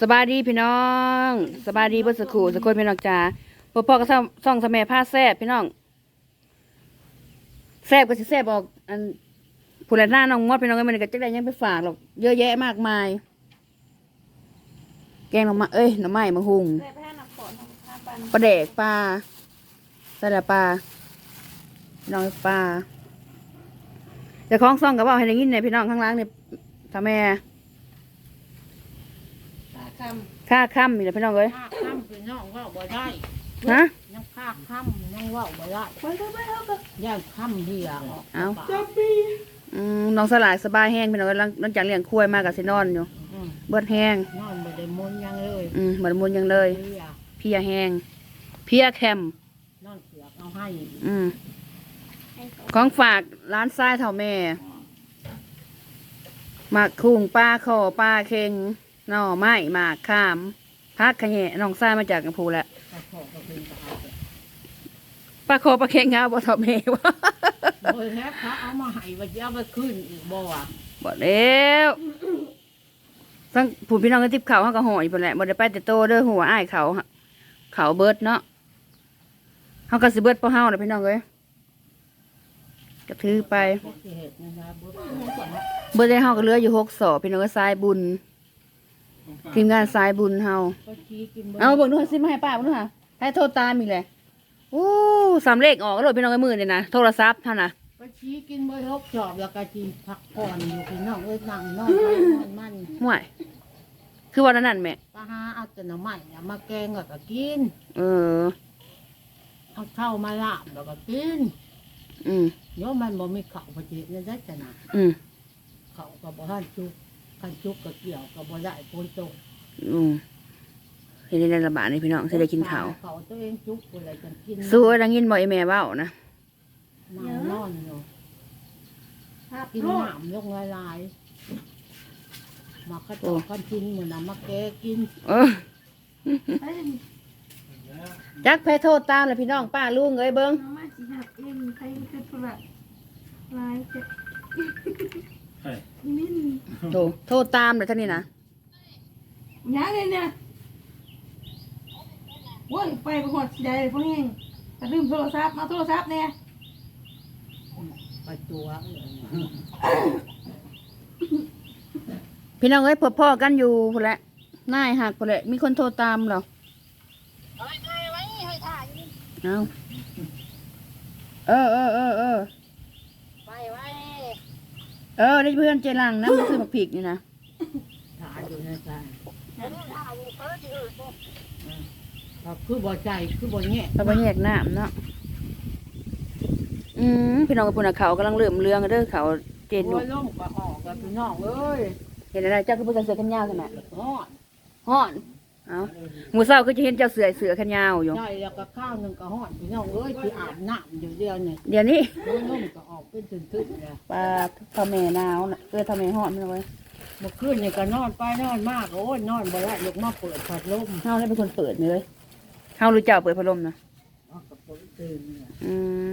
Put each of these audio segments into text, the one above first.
สบายดีพี่น้องสบายดีเพื่อสกูสกคนพี่น้องจ๋าพ่อพ่อก็ซ่องซ่องสมัยผ้าแซ่บพี่น้องแซ่บก็สิแซ่บออก อันผู้ใดหน้าน้องมดพี่น้องก็มันก็จะได้ยังไปฝากหรอกเยอะแยะมากมาย แกงหน่อไม้เอ้ยหน่อไม้มะฮุงปลาแดกปลาสลัดปลาน้องปลาแต่ของซ่องกับว่าให้ได้ยินเนี่ยพี่น้องข้างล่างเนี่ยทำแม่ คค่าค่ำมีแต่พี่น้องเอ้ยภาคค่ำพี่น้องเว่าบ่ได้ฮะ ยังภาคค่ำยังเว่าบ่ได้ำไปก็ไปเอาก็ย่างค่ำเดียออกเอาปากจับปีอืมน้องสลายสบายแห้งพี่น้องกำลังหลังจากเลี้ยงควายมากับสินอนอยู่ อืมเบิดแห้งนอนบ่ได้มุนยังเลยอืมเหมือนมุนยังเลย เดียเพียแห้งเพียแคมนอนเสือกเอาให้อืมของฝากร้านทรายเท่าแม่หมากคุงปลาคอปลาเค็ง หน่อไม้หมากขามพักขะแหะน้องทรายมาจากกัมพูแหละกระเพาะก็เป็นกระเพาะปลาคอปลาเค็งเอาบ่เท่าแม่วะโดยแท้เขาเอามาให้ว่าจะเอาไปขึ้นอีกบ่อะบ่แล้วทั้งผู้พี่น้องก็ติบเขาวเขาก็ห่ออีกพุ่นแหละบ่ได้ไปแต่โตเด้อหัวอ้ายเขาเขาเบิดเนาะเฮาก็สิเบิดเพราะเฮาน่ะพี่น้องเอ้ยก็ถือไปพวกที่เห็ดนะครับบ่เบิดได้เฮาก็เหลืออยู่หกสอบพี่น้องก็สายบุญ ทีมงานสายบุญเฮาก็ชี้กินบ่เอาเบิ่งดูสิมาให้ป้าเบิ่งดูค่ะให้โทรตามอีกแหละโอ้สามเลขออกก็โหลดพี่น้องไอ้มือนี่นะโทรศัพท์เท่าน่ะก็ชี้กินบ่ทบจอบแล้วก็จีพักผ่อนอยู่พี่น้องเอ้ยนั่งนอนไปนอนมันห่วยคือวันนั้นแม่ก็หาเอาแต่หน่อไม้เนี่ยมาแกงแล้วก็กิน เออเอาเข้าวมาลาบแล้วก็กิน อืมโยมมันบ่มีข้าวพอดีนั่นได้จะนะอืมข้าวก็บ่ทันจุก คันจุกก็เกี่ยวก็บ่ได้ฝนตกอืมเห็นในระบาดนี่พี่น้องสิได้กินข้าวข้าวตัวเองจุกบ่ได้จังกินสู้ดังยินบ่ไอแม่เว้านะนั่งนอนอยู่ภาพกินโลดน้ำยกลายๆมาข้าวตอกกันกินมื้อน่ะมาแกกินเออเอ้ยจักแพ้โทษตามเลยพี่น้องป้าลุงเอ้ยเบิ่งน้องมาจีหักเองใครคือปละลายเจ็บมิ้ นโทโทษตามเลยท่านนี่นะยังเลยเนี่ยโว้ยไปประหอดใหญ่พวกนี้แต่ลืมโทรศัพท์มาโทรศัพท์เนี่ยไปตัวเออพี่น้องเอ้ยพอพ่อกันอยู่พุ่นแหละนายหักพุ่นแหละมีคนโทรตามเหรอเอาเออเออเออเออไปไว้ เออได้เพื่อนเจรังนะมันซื้อมาผิกนี่นะถ่ายอยู่ในใจก็คือบ่ใจคือบ่แง่เราไปแยกน้ำเนาะอืมพี่น้องกับพุ่นน่ะเขากำลังเริ่มเรื่องกันเด้อเขาเจนโอ้ยลงก็ออกกับพี่น้องเอ้ยเห็นอะไรเจ้าคือผู้ชายเสือแขนยาวใช่ไหมฮอดฮ้อน เอาหมูเศร้าก็จะเห็นเจ้าเสือเสือแขนยาวอยู่ใช่แล้วก็ข้าวหนึงก็ฮอดพี่น้องเอ้ยที่อาบน้ำอยู่เดียวนี่เดี๋ยวนี้น้องลงก็ออกเป็นตึ้นๆเลยปลาทำแม่หนาวน่ะเออทำแม่ฮ้อนมันเลยเมื่อคืนนี่ก็นอนไปนอนมากโอ้ยนอนบ่ได้ลูกมาเปิดพัดลมเฮาได้เป็นคนเปิดเลยเฮารู้เจ้าเปิดพัดลมนะเอากระปุกตื่นเนี่ยอืม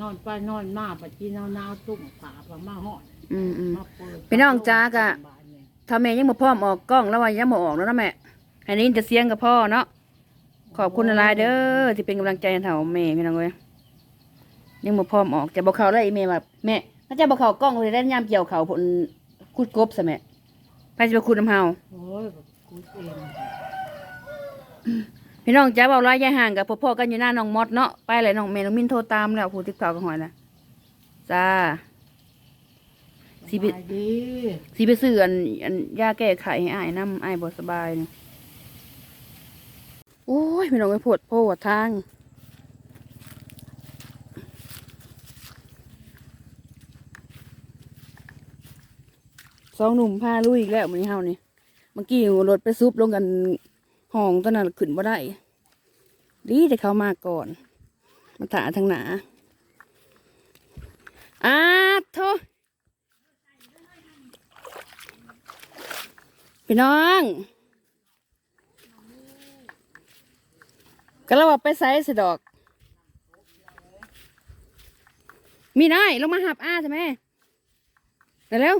นอนไปนอนมาปัจจีนาวๆตุ่มขาปมาฮอดอืมอืม มาเปิดพี่น้องจ๊ะกะบ้า นนี่ทำแม่ยังบ่พร้อมออกกล้องแล้วว่ายังบ่ออกแล้วนะแม่ อันนี้จะเสียงกับพ่อเนาะ ขอบคุณหลายเด้อที่เป็นกำลังใจให้เฒ่าแม่พี่น้องเอ้ยยังบ่พร้อมออกจะบ่เขาแล้วอีแม่แบบแม่ถ้าจะบ่เขากล้องเลยได้ยามเกี่ยวเขาผลคุดกบซะแม่ไปสิไปคุดน้ำเฮาโอ้ยกูเองพี่น้องจ้าเบาร้ายยายห่างกับพ่อๆกันอยู่หน้าน้องมดเนาะไปเลยน้องเมย์น้องมินโทรตามแล้วผู้ติดต่อกันหอยแล้วจ้า สิสไปบายดีสิไปซื้ออันอันยาแก้ไขให้อ้ายน้ำอ้ายบ่สบายนี่โอ้ยพี่น้องไปปวดโพวดทาง สองหนุ่มพาลุยอีกแล้วมื้อนี้เฮานี่เมื่อกี้รถไปซุบลงกันห้องตอนนั้นขึ้นบ่ได้ ดีแต่เขามาก่อน มาถาทางหนาอาโท พี่น้องก็เราว่าไปไซส์ดอก มีน้อยลงมาหับอ้าใช่ไหมเดี๋ยวเร็ว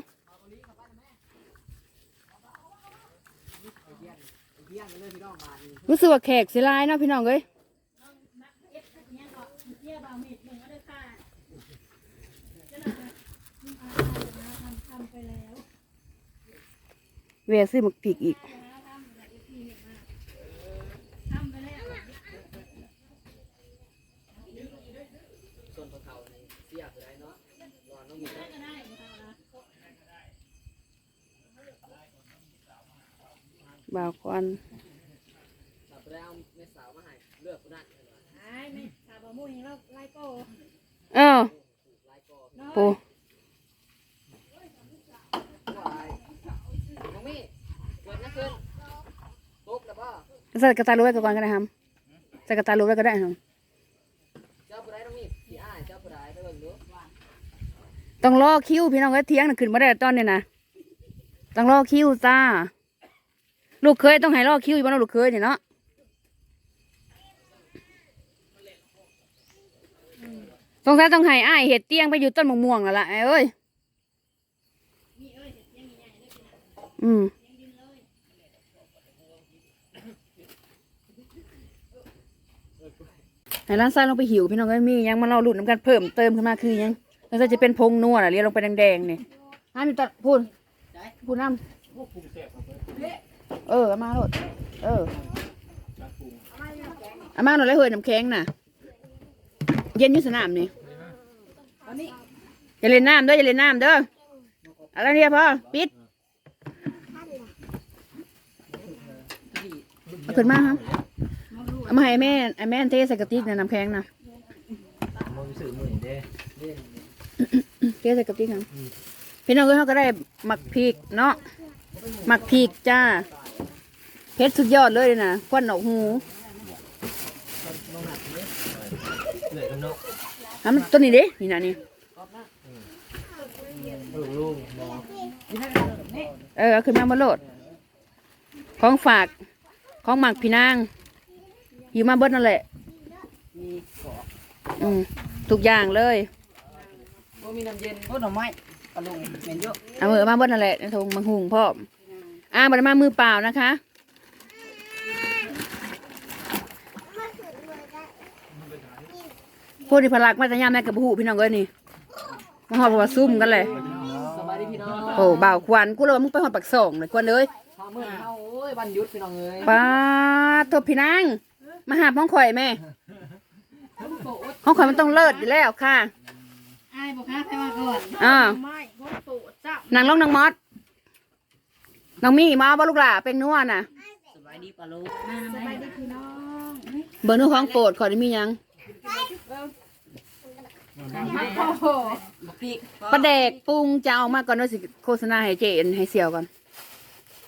รู้สึกว่าแขกเสียลายเนาะพี่น้องเอ้ย เวซื้อหมึกผีกอีกบ่าวควันเราไปเอาแม่สาวมาให้เลือกผู้นั้นเออลายกอปู วายน้อง มี่เกิดนักขึ้นปุ๊บแล้วป่ะใส่กระตายรู้ไว้ก่อนก็ได้ครับใส่กระตายรู้ไว้ก็ได้ครับเจ้าผู้ใดน้องมี่พี่อ้ายเจ้าผู้ใดไปเบิ่งดูต้องรอคิวพี่น้องก็เที่ยงน่ะขึ้นมาได้ตอนนี้นะต้องรอคิวจ้า ลูกเคยต้องให้รอคิวอยู่บ้านลูกเคยนี่เนาะสงสัยต้องให้อ้ายเห็ดเตียงไปอยู่ต้นมะม่วงแล้วล่ะไอ้เอ้ย อืมให้ร้านซ้ายลงไปหิวพี่น้องก็มียังมาเราหลุดน้ำกันเพิ่มเติมขึ้นมาคือยังแล้วก็จะเป็นพงนัวน่ะเรียกลงไปแดงๆนี่ห้ามอยู่ตัดพูนพูนน้ำเออเอามาโลดเออเอามาหน่อยเลยเฮ้ยน้ำแข็งน่ะ เย็นอยู่สนามนี่อย่าเล่นน้ำเด้ออย่าเล่นน้ำเด้อเอะไรเนี่ยพ่อปิด เอาขึ้นมาครับเอามาให้แม่ไอ้แม่เทใส่กระติกนะน้ำแข็งนะมองสื่อมือเด้เทใส่กระติกนะพี่น้องเอ้ยเขาก็ได้หมักพริกเนาะหมักพริกจ้าเพชรสุดยอดเลยนะควันออกหูเหนื่อยกันเนาะทำตัวนี้เด้นี่นะนี่ลูกลูกมองเออเอาขึ้นมาบนโลดของฝาก ของหมักพี่นาง อยู่มาเบิดนั่นแหละอืมทุกอย่างเลยโอ้มีน้ำเย็นโอ้หน่อไม้ปลาลุงเหม็นเยอะเอามือมาเบิดนั่นแหละในทงมังหุงพ่อมอ่าบัดมามือเปล่านะคะพูดที่พลักมาแต่ยามแม่กับบุหูพี่น้องเอ้ยนี่มาหอดบอกว่าซุ่มกันเลยสบายดีพี่น้องโอ้บ่าวควันกูเลยว่ามึงไปหอดปักส่งเลยควันเลย พาเมื่อเฮาโอ้ยวันหยุดพี่น้องเอ้ยป้าทบพี่นางมาหาห้องข่อยแม่ห้องข่อยมันต้องเลิศอยู่แล้วค่ะไอ้บอกค่ะใครมาก่อนอ่าไม่ก็โตเจ้านางลงนางมอดน้องมี่มาเอาบ่ลูกหล่าเป็นนัวน่ะสบายดีปลาลุงสบายดีพี่น้องเบอร์นูของโปรดขอได้มีหยังโอ้โหบักพริกปลาแดกปรุงจะเอามาก่อนว่าสิโฆษณาให้เจนให้เสี่ยวก่อน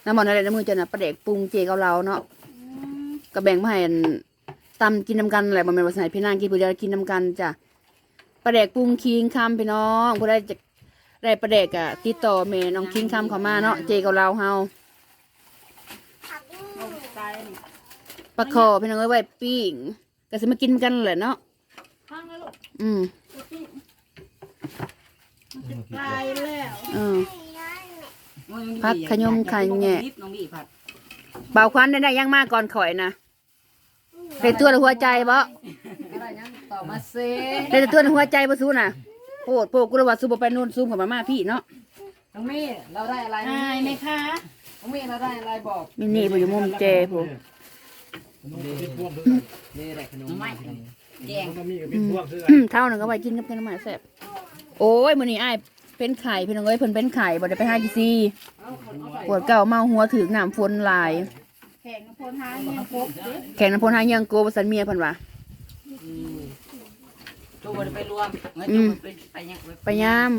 น้ำมันอะไรน้ำมือเจนน่ะปลาแดกปรุงเจเกาเราเนาะก็แบ่งมาให้อันตำกินน้ำกันแหละมันเป็นภาษาพี่นางกินผู้เดียวกินน้ำกันจ้ะปลาแดกปรุงคิงคำพี่น้องผู้ใดจะได้ปลาแดกอะติดต่อเมน้องคิงคำเขามาเนาะเจเกาเราเฮาตายนี่ปลาคอพี่น้องเอ้ยไว้ปิ้งก็สิมากินกันแหละเนาะข้างแล้วลูกอืมตายแล้วเออ พักขยมไข่แง่ น้องมี่ผัดเบาควันได้ได้ยังมากก่อนข่อยนะได้ตัวละหัวใจบ่อะไรยังต่อมาเซ่ได้แต่ตัวละหัวใจบ่สู้น่ะโปดโปดกูเลยว่าสู้บ่ไปนู่นซูมกับมาม่าพี่เนาะน้องมี่เราได้อะไรตายไหมคะน้องมี่เราได้อะไรบอกมินี่บ่อยู่มุมเจผู้นี่แหละขนมไม่แดงอืมเท่านึงก็ไว้กินกับแกงน้ำมันแซ่บโอ้ยมื้อนี้อ้าย เป็นไข่พี่น้องเอ้ยเพิ่นเป็นไข่บ่ได้ไปหากิซีปวดเก่าเมาหัวถึกน้ำฝนหลาย แข่งกับพลทหารเนี่ยครบเด้อแข่งน้ำพลหายังโกบ่สันเมียเพิ่นว่าจูบไปรวมเงินจูบไปไปยังไปยาม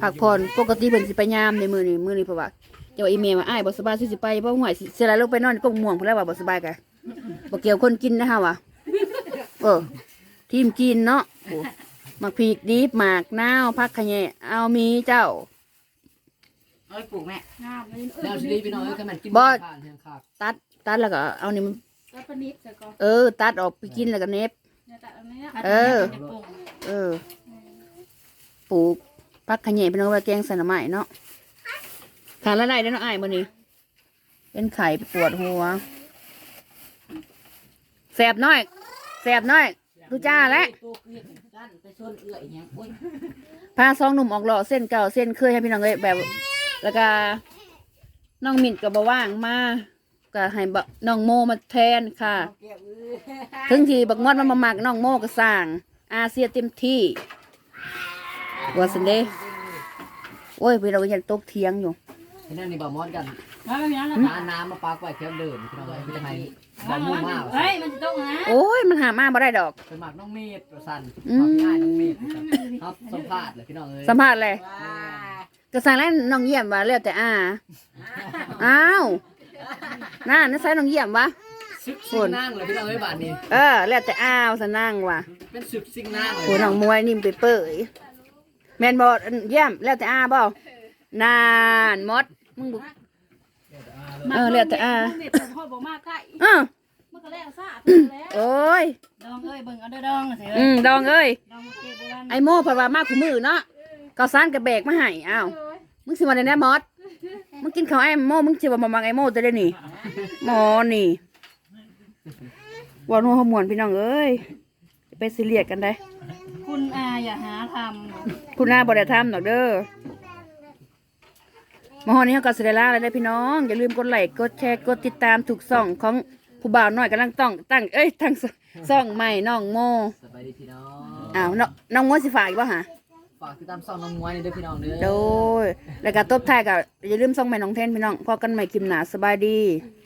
พักผ่อนปกติเพิ่นสิไปยามในมื้อนี้มื้อนี้เพราะว่าเจ้าว่าอีเมลว่าอ้ายบ่สบายสิสิไปบ่ห่วยสิสิไหลลงไปนอนกงม่วงพุ่นแล้วว่าบ่สบายกะบ่เกี่ยวคนกินนะฮะว่ะเออทีมกินเนาะโอ้ หมักพริกดิบหมากนาวผักขะแยะเอามีเจ้า เอ้ยปลูกแม่งามเลยเอแล้อวสิดีพี่น้องเอ้ยกันมันกินบ่ทานเพียงขาดตัดตัดแล้วก็เอานี่มันแล้วปนิดจะก็เออ ตัดออกไปกินแล้วก็เน็บ เนี่ยแต่อันเนี้ยเออเออปลูกพักขะแหน่เป็นเอาไว้แกงใส่หน่อไม้เนาะขาดละลายได้อเนาะอ้ายมื้อนี้ เป็นไข่ปวดหัวแสบน้อยแสบน้อย ดูจ้าแล้วตัวเกลียดกันไปชนเอื้อยหยังโอ้ยพาสองหนุ่มออกหล่อเส้นเก่าเส้นเคยให้พี่น้องเลยแบบ แล้วก็น้องมิ่นกับบว่างมาก็ให้บะน้องโมมาแทนค่ะแก้วเอ้ยถึงทีบักมอดมันมามักน้องโมก็สั่งอาเซียเต็มที่ว่าสันเดโอ้ยพี่เราก็ยังตกเทียงอยู่ที่นั่นนี่บ่มอดกันมาไม่มีอะไรหาน้ำมาปากไว้แคมเดินพี่น้องเอ้ยจะให้ บ่มู่มากเฮ้ยมันจะต้องนะโอ้ยมันหามาบ่ได้ดอก เป็นหมากน้องเมธประสันอืมหมากง่ายน้องเมธครับสัมภาษณ์เลยพี่น้องเอ้ยสัมภาษณ์เลยว้าก็สั่งแล้วน้องเยี่ยมว่าแล้วแต่อาอ้าวน่านั่นใส่น้องเยี่ยมวะซึกซิงนั่งเลยพี่น้องเอ้ยบาทนี้เออแล้วแต่อ้าวสนั่งว่ะเป็นซึกซิงนั่งเลยโหน้องมวยนิ่มไปเปื่อยแมนบอเยี่ยมแล้วแต่อาบ่นานมดมึงบุ เออแล้วแต่อาเม็ดพ่อบอกมากใกล้เออมันก็แล้วซะแล้วโอ้ยดองเอ้ยเบิ่งเอาเด้อดองสิอืเอ้ยมดองเอ้ยดองเก็บโบราณไอโม่เพนว่ามากคู่มือเนาะก็ซ่านกระแบกมาให้อ้าวมึงสิมาได้แน่มอสมึงกินข้าวไอโม่มึงสิว่ามามังไอโม่ตัวเด้นี่หมอนี่วอนหัวขมวนพี่น้องเอ้ยไปซีเรียสกันได้ คุณอาอย่าหาทำ คุณอาบไดทำหนอกเด้อ มาฮอดนี้เขาก็สิได้ลาเลยได้อพี่น้อง อย่าลืมกดไลค์กดแชร์กดติดตามถูกส่องของผู้บ่าวน้อยกำลังต้องตั้งเอ้ยตั้งส่องใหม่น้องโมสบายดีพี่น้องอ้าวน้องน้องโมสิฝากอีกบ่ฮะฝากติดตามซ่องน้องมวยนี่ด้วยพี่น้องเด้อโดยแล้วก็ตบท้ายกับอย่าลืมส่องใหม่น้องเทนพี่น้องพอกันใหม่คลิปหน้าสบายดีส